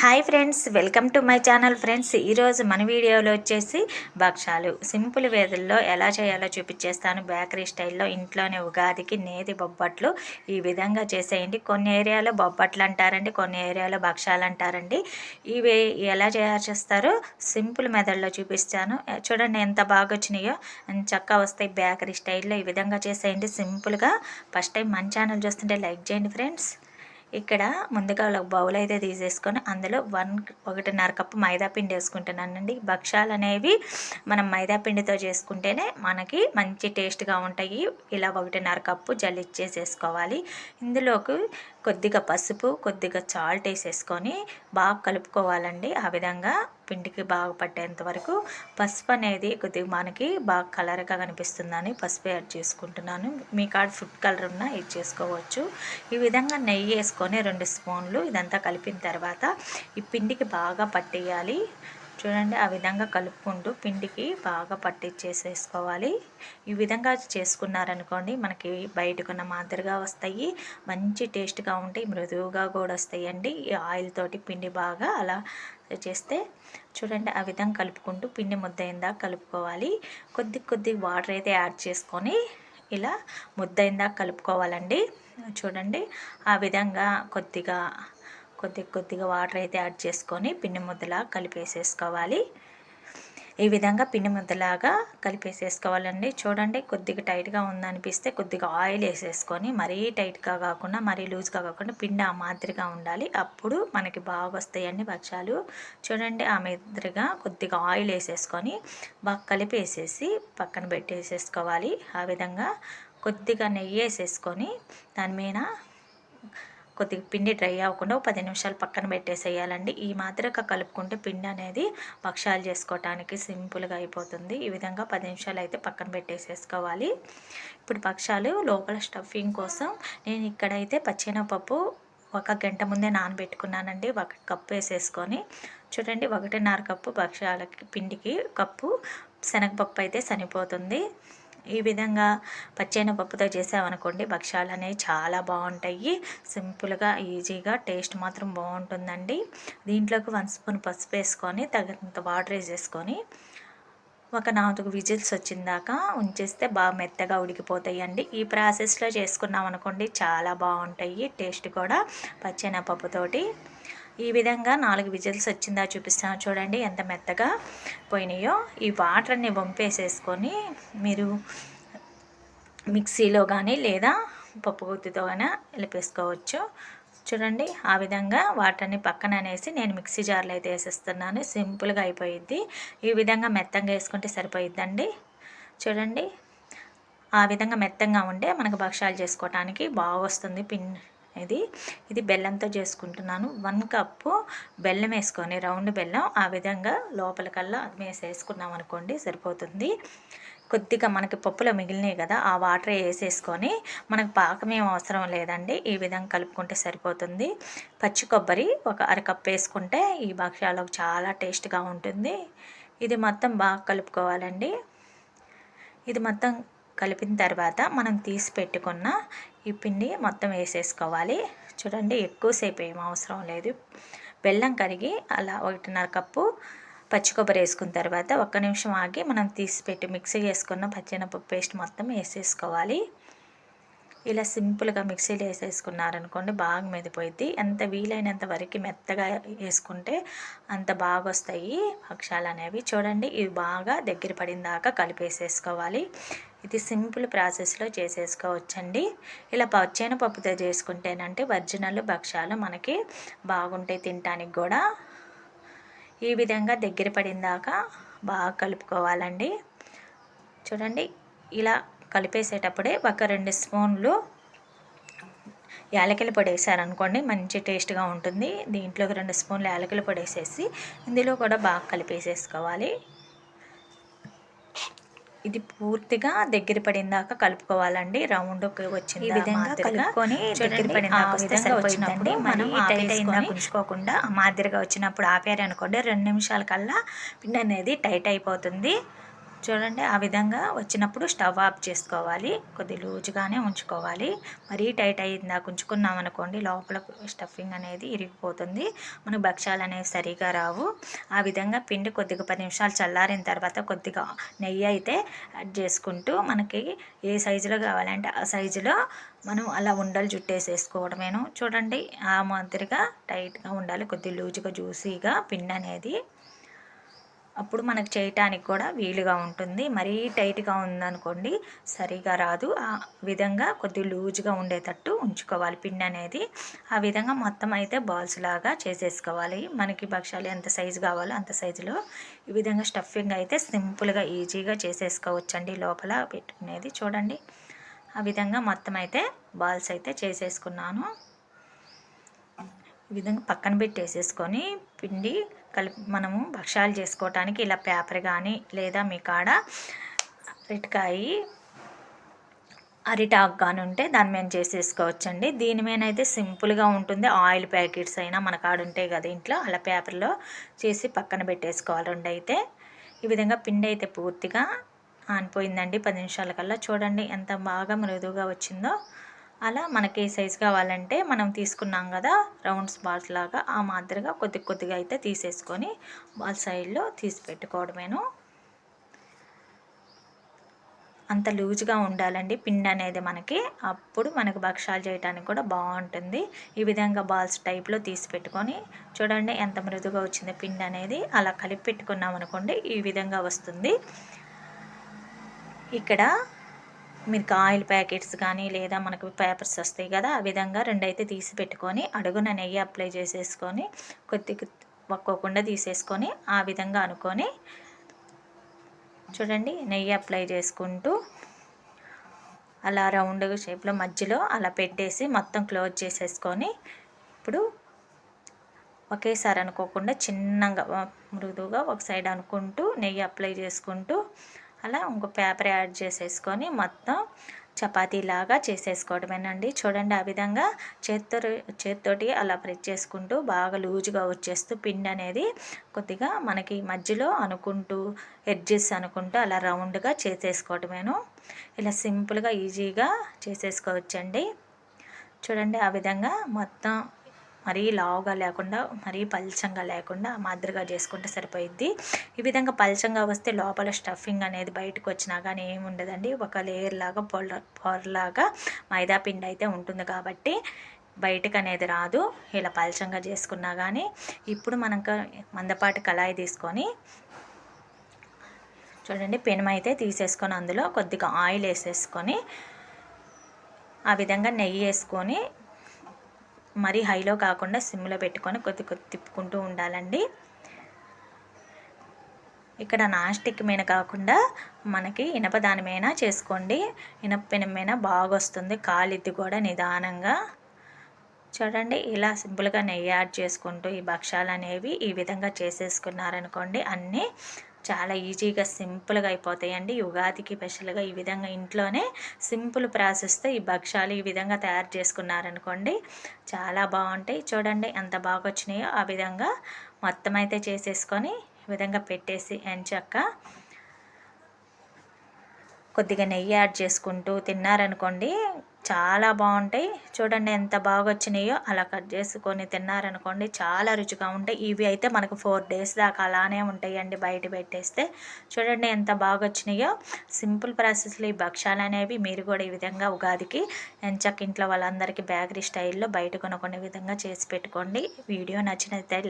Hi friends welcome to my channel friends ఈరోజు మన వీడియోలో వచ్చేసి భక్షాలు సింపుల్ వేధుల్లో ఎలా చేయాలో చూపించేస్తాను. బేకరీ స్టైల్లో ఇంట్లోనే ఉగాదికి నేతి బొబ్బట్లు ఈ విధంగా చేసేయండి. కొన్ని ఏరియాలో బొబ్బట్లు అంటారండి కొన్ని ఏరియాలో భక్షాలు అంటారండి. ఇవి ఎలా చేయాలో చేస్తారో సింపుల్ మెథడ్లో చూపిస్తాను. చూడండి ఎంత బాగా వచ్చినాయో. చక్కగా వస్తాయి బేకరీ స్టైల్లో ఈ విధంగా చేసేయండి. సింపుల్గా. ఫస్ట్ టైం మన ఛానల్ చూస్తుంటే లైక్ చేయండి ఫ్రెండ్స్ ఇక్కడ ముందుగా ఒక బౌల్ అయితే తీసేసుకొని అందులో వన్ ఒకటిన్నర కప్పు మైదాపిండి వేసుకుంటున్నానండి. భక్షాలు అనేవి మనం మైదాపిండితో చేసుకుంటేనే మనకి మంచి టేస్ట్గా ఉంటాయి. ఇలా ఒకటిన్నర కప్పు జల్లిచ్చేసేసుకోవాలి ఇందులోకి కొద్దిగా పసుపు కొద్దిగా చాల్ట్ వేసేసుకొని బాగా కలుపుకోవాలండి. ఆ విధంగా పిండికి బాగా పట్టేంత వరకు పసుపు అనేది కొద్దిగా మనకి బాగా కలర్గా కనిపిస్తుందని పసుపు యాడ్ చేసుకుంటున్నాను. మీ కాడ ఫుడ్ కలర్ ఉన్నా ఇది చేసుకోవచ్చు. ఈ విధంగా నెయ్యి వేసుకొని రెండు స్పూన్లు ఇదంతా కలిపిన తర్వాత ఈ పిండికి బాగా పట్టేయాలి. చూడండి ఆ విధంగా కలుపుకుంటూ పిండికి బాగా పట్టించేసేసుకోవాలి. ఈ విధంగా చేసుకున్నారనుకోండి మనకి బయటకున్న మాదిరిగా వస్తాయి. మంచి టేస్ట్గా ఉంటాయి మృదువుగా కూడా వస్తాయండి. ఈ ఆయిల్ తోటి పిండి బాగా అలా చేస్తే చూడండి ఆ విధంగా కలుపుకుంటూ పిండి ముద్దయిందా కలుపుకోవాలి. కొద్ది కొద్ది వాటర్ అయితే యాడ్ చేసుకొని ఇలా ముద్దయిందా కలుపుకోవాలండి. చూడండి ఆ విధంగా కొద్దిగా కొద్ది కొద్దిగా వాటర్ అయితే యాడ్ చేసుకొని పిండి ముద్దలా కలిపేసేసుకోవాలి. ఈ విధంగా పిండి ముద్దలాగా కలిపేసేసుకోవాలండి. చూడండి కొద్దిగా టైట్గా ఉందనిపిస్తే కొద్దిగా ఆయిల్ వేసేసుకొని మరీ టైట్గా కాకుండా మరీ లూజ్గా కాకుండా పిండి ఆ మాదిరిగా ఉండాలి. అప్పుడు మనకి బాగా వస్తాయండి భక్ష్యాలు చూడండి ఆ మాదిరిగా కొద్దిగా ఆయిల్ వేసేసుకొని బాగా కలిపేసేసి పక్కన పెట్టేసేసుకోవాలి. ఆ విధంగా కొద్దిగా నెయ్యి వేసేసుకొని దాని మీద కొద్దిగా పిండి డ్రై అవ్వకుండా ఒక పది నిమిషాలు పక్కన పెట్టేసేయాలండి. ఈ మాదిరిగా కలుపుకుంటే పిండి అనేది భక్షాలు చేసుకోవటానికి సింపుల్గా అయిపోతుంది. ఈ విధంగా పది నిమిషాలు అయితే పక్కన పెట్టేసేసుకోవాలి. ఇప్పుడు భక్షాలు లోపల స్టఫింగ్ కోసం నేను ఇక్కడైతే పచ్చెనపప్పు ఒక గంట ముందే నానబెట్టుకున్నానండి. ఒక కప్పు వేసేసుకొని చూడండి ఒకటిన్నర కప్పు భక్షాలకి పిండికి కప్పు శనగపప్పు అయితే సరిపోతుంది. ఈ విధంగా పప్పుతో చేసామనుకోండి భక్ష్యాలు అనేవి చాలా బాగుంటాయి. సింపుల్గా ఈజీగా టేస్ట్ మాత్రం బాగుంటుందండి. దీంట్లోకి వన్ స్పూన్ పసుపు వేసుకొని తగినంత వాటర్ వేసేసుకొని ఒక నాలుగు విజిల్స్ వచ్చిందాక ఉంచేస్తే బాగా మెత్తగా ఉడికిపోతాయండి. ఈ ప్రాసెస్లో చేసుకున్నాం అనుకోండి చాలా బాగుంటాయి టేస్ట్ కూడా పచ్చెనపప్పుతోటి ఈ విధంగా నాలుగు విజిల్స్ వచ్చిందా చూపిస్తాను చూడండి ఎంత మెత్తగా పోయినాయో. ఈ వాటర్ని వంపేసేసుకొని మీరు మిక్సీలో కానీ లేదా పప్పు గుత్తితో కానీ వెళ్ళిపేసుకోవచ్చు చూడండి ఆ విధంగా వాటర్ని పక్కన అనేసి నేను మిక్సీ జార్లో అయితే వేసేస్తున్నాను. సింపుల్గా అయిపోయిద్ది. ఈ విధంగా మెత్తంగా వేసుకుంటే సరిపోయిద్దండి. చూడండి. ఆ విధంగా మెత్తంగా ఉండే మనకు భక్షాలు చేసుకోవటానికి బాగా వస్తుంది పిన్ ఇది. ఇది బెల్లంతో చేసుకుంటున్నాను. వన్ కప్పు బెల్లం వేసుకొని రౌండ్ బెల్లం ఆ విధంగా లోపలికల్లా వేసేసుకున్నాం అనుకోండి సరిపోతుంది. కొద్దిగా మనకి పప్పులో మిగిలినాయి కదా ఆ వాటర్ వేసేసుకొని మనకు పాకం ఏం అవసరం లేదండి. ఈ విధంగా కలుపుకుంటే సరిపోతుంది. పచ్చి కొబ్బరి ఒక అరకప్పు వేసుకుంటే ఈ భక్ష్యాలకు చాలా టేస్ట్గా ఉంటుంది. ఇది మొత్తం బాగా కలుపుకోవాలండి. ఇది మొత్తం కలిపిన తర్వాత మనం తీసి పెట్టుకున్న ఈ పిండి మొత్తం వేసేసుకోవాలి. చూడండి ఎక్కువసేపు ఏం అవసరం లేదు. బెల్లం కరిగి అలా ఒకటిన్నర కప్పు పచ్చి కొబ్బరి వేసుకున్న తర్వాత ఒక్క నిమిషం ఆగి మనం తీసిపెట్టి మిక్సీ చేసుకున్న పచ్చెనపప్పు పేస్ట్ మొత్తం వేసేసుకోవాలి. ఇలా సింపుల్గా మిక్సీలో వేసేసుకున్నారనుకోండి బాగా మెదిపోయింది ఎంత వీలైనంత వరకు మెత్తగా వేసుకుంటే అంత బాగా వస్తాయి భక్షాలు అనేవి. చూడండి ఇవి బాగా దగ్గర పడిన దాకా కలిపేసేసుకోవాలి. ఇది సింపుల్ ప్రాసెస్లో చేసేసుకోవచ్చండి. ఇలా పచ్చైన పప్పుతో చేసుకుంటేనంటే ఒరిజినల్ భక్ష్యాలు మనకి బాగుంటాయి తినటానికి కూడా. ఈ విధంగా దగ్గర పడిందాక బాగా కలుపుకోవాలండి. చూడండి ఇలా కలిపేసేటప్పుడే ఒక రెండు స్పూన్లు యాలకుల పొడి వేసారనుకోండి మంచి టేస్ట్గా ఉంటుంది. దీంట్లోకి రెండు స్పూన్లు యాలకుల పొడి వేసేసి ఇందులో కూడా బాగా కలిపేసేసుకోవాలి. ఇది పూర్తిగా దగ్గర పడిందాక కలుపుకోవాలండి. రౌండ్ వచ్చింది ఈ విధంగా కలుపుకొని దగ్గర పడిందాక వచ్చినప్పుడు మనం టైట్ అయిందా ఉంచుకోకుండా మాదిరిగా వచ్చినప్పుడు ఆపారు అనుకోండి రెండు నిమిషాల కల్లా పిండి అనేది టైట్ అయిపోతుంది. చూడండి ఆ విధంగా వచ్చినప్పుడు స్టవ్ ఆఫ్ చేసుకోవాలి. కొద్ది లూజ్గానే ఉంచుకోవాలి. మరీ టైట్ అయ్యిందాక ఉంచుకున్నాం అనుకోండి లోపల స్టఫింగ్ అనేది ఇరిగిపోతుంది. మనకు భక్ష్యాలు అనేవి సరిగా రావు. ఆ విధంగా పిండి కొద్దిగా పది నిమిషాలు చల్లారిన తర్వాత కొద్దిగా నెయ్యి అయితే యాడ్ చేసుకుంటూ మనకి ఏ సైజులో కావాలంటే ఆ సైజులో మనం అలా ఉండలు జుట్టేసేసుకోవడమేను చూడండి ఆ మాదిరిగా టైట్గా ఉండాలి. కొద్ది లూజుగా జ్యూసీగా పిండి అనేది అప్పుడు మనకు చేయటానికి కూడా వీలుగా ఉంటుంది. మరీ టైట్గా ఉందనుకోండి సరిగా రాదు. ఆ విధంగా కొద్ది లూజ్గా ఉండేటట్టు ఉంచుకోవాలి పిండి అనేది. ఆ విధంగా మొత్తం అయితే బాల్స్ లాగా చేసేసుకోవాలి. మనకి భక్ష్యాలు ఎంత సైజు కావాలో అంత సైజులో. ఈ విధంగా స్టఫింగ్ అయితే సింపుల్గా ఈజీగా చేసేసుకోవచ్చండి లోపల పెట్టుకునేది చూడండి. ఆ విధంగా మొత్తం అయితే బాల్స్ అయితే చేసేసుకున్నాను. ఈ విధంగా పక్కన పెట్టేసేసుకొని పిండి కలిపి మనము భక్ష్యాలు చేసుకోవటానికి ఇలా పేపర్ కానీ లేదా మీ కాడ అరటికాయి అరిటాక్ కానీ ఉంటే దాన్ని మేము చేసేసుకోవచ్చండి. దీని మీద అయితే సింపుల్గా ఉంటుంది. ఆయిల్ ప్యాకెట్స్ అయినా మన కాడ ఉంటాయి కదా ఇంట్లో. అలా పేపర్లో చేసి పక్కన పెట్టేసుకోవాలి రెండు అయితే ఈ విధంగా పిండి అయితే పూర్తిగా ఆనిపోయిందండి. పది నిమిషాల కల్లా చూడండి ఎంత బాగా మృదువుగా వచ్చిందో. అలా మనకి ఏ సైజు కావాలంటే మనం తీసుకున్నాం కదా రౌండ్స్ బాల్స్ లాగా ఆ మాదిరిగా కొద్ది కొద్దిగా అయితే తీసేసుకొని బాల్ సైడ్లో తీసి పెట్టుకోవడమేను. అంత లూజ్గా ఉండాలండి పిండి అనేది మనకి. అప్పుడు మనకు భక్షాలు చేయడానికి కూడా బాగుంటుంది. ఈ విధంగా బాల్స్ టైప్లో తీసి పెట్టుకొని చూడండి ఎంత మృదుగా వచ్చింది పిండి అనేది. అలా కలిపి పెట్టుకున్నాం అనుకోండి ఈ విధంగా వస్తుంది. ఇక్కడ మీకు ఆయిల్ ప్యాకెట్స్ కానీ లేదా మనకు పేపర్స్ వస్తాయి కదా ఆ విధంగా రెండైతే తీసి పెట్టుకొని అడుగున నెయ్యి అప్లై చేసేసుకొని కొద్ది ఒక్కోకుండా తీసేసుకొని ఆ విధంగా అనుకొని చూడండి నెయ్యి అప్లై చేసుకుంటూ అలా రౌండ్ షేప్లో మధ్యలో అలా పెట్టేసి మొత్తం క్లోజ్ చేసేసుకొని ఇప్పుడు ఒకేసారి అనుకోకుండా చిన్నగా మృదువుగా ఒక సైడ్ అనుకుంటూ నెయ్యి అప్లై చేసుకుంటూ అలా ఇంకో పేపర్ యాడ్ చేసేసుకొని మొత్తం చపాతీలాగా చేసేసుకోవడమేనండి. చూడండి ఆ విధంగా చేత్తో చేత్తోటి అలా ప్రెస్ చేసుకుంటూ బాగా లూజుగా వచ్చేస్తూ పిండి అనేది కొద్దిగా మనకి మధ్యలో అనుకుంటూ ఎడ్జెస్ అనుకుంటూ అలా రౌండ్గా చేసేసుకోవటమేను ఇలా సింపుల్గా ఈజీగా చేసేసుకోవచ్చండి. చూడండి ఆ విధంగా మొత్తం మరీ లావుగా లేకుండా మరీ పల్చంగా లేకుండా మాదిరిగా చేసుకుంటే సరిపోయిద్ది. ఈ విధంగా పల్చంగా వస్తే లోపల స్టఫింగ్ అనేది బయటకు వచ్చినా కానీ ఏమి ఉండదండి. ఒక లేయర్ లాగా పొర పొరలాగా మైదా పిండి అయితే ఉంటుంది కాబట్టి బయటకు అనేది రాదు. ఇలా పల్చంగా చేసుకున్నా కానీ ఇప్పుడు మనం మందపాటి కళాయి తీసుకొని చూడండి పెనమైతే తీసేసుకొని అందులో కొద్దిగా ఆయిల్ వేసేసుకొని ఆ విధంగా నెయ్యి వేసుకొని మరీ హైలో కాకుండా సిమ్లో పెట్టుకొని కొద్ది కొద్ది తిప్పుకుంటూ ఉండాలండి. ఇక్కడ నాన్ స్టిక్ మీద కాకుండా మనకి ఇనప దానిమైన మీద చేసుకోండి. ఇనప పెనమైన బాగా వస్తుంది కాలిద్ది కూడా నిదానంగా చూడండి ఇలా సింపుల్గా నెయ్యి యాడ్ చేసుకుంటూ ఈ భక్ష్యాలు అనేవి ఈ విధంగా చేసేసుకున్నారనుకోండి అన్నీ చాలా ఈజీగా సింపుల్గా అయిపోతాయండి. ఉగాదికి స్పెషల్గా ఈ విధంగా ఇంట్లోనే సింపుల్ ప్రాసెస్తో ఈ భక్ష్యాలు ఈ విధంగా తయారు చేసుకున్నారనుకోండి చాలా బాగుంటాయి. చూడండి ఎంత బాగా వచ్చినాయో ఆ విధంగా మొత్తం అయితే చేసేసుకొని ఈ విధంగా పెట్టేసి ఎంచక్క కొద్దిగా నెయ్యి యాడ్ చేసుకుంటూ తిన్నారనుకోండి చాలా బాగుంటాయి. చూడండి ఎంత బాగా వచ్చినాయో అలా కట్ చేసుకొని తిన్నారనుకోండి చాలా రుచిగా ఉంటాయి. ఇవి అయితే మనకు ఫోర్ డేస్ దాకా అలానే ఉంటాయండి బయట పెట్టేస్తే. చూడండి ఎంత బాగా వచ్చినాయో సింపుల్ ప్రాసెస్లో ఈ భక్ష్యాలు అనేవి మీరు కూడా ఈ విధంగా ఉగాదికి ఎంచక్ ఇంట్లో వాళ్ళందరికీ బేకరీ స్టైల్లో బయట కొనుక్కునే విధంగా చేసి పెట్టుకోండి. వీడియో నచ్చినట్లయితే